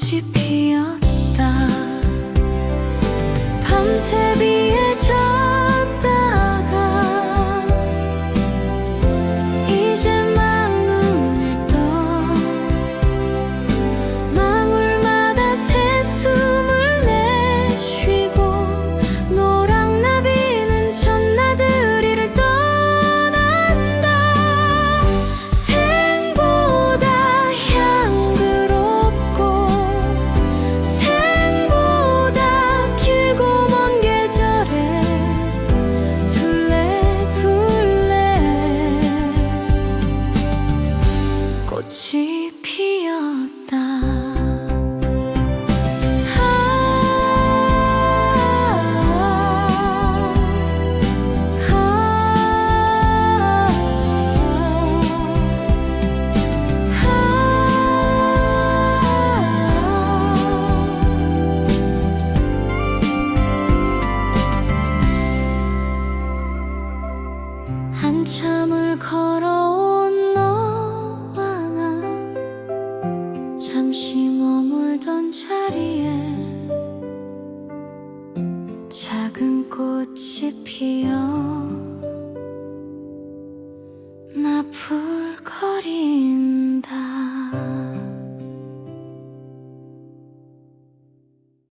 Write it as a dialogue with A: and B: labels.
A: 꽃이 피었다. 밤새 비 꽃이 피었다. 한참을 걸어 자리에 작은 꽃이 피어 나풀거린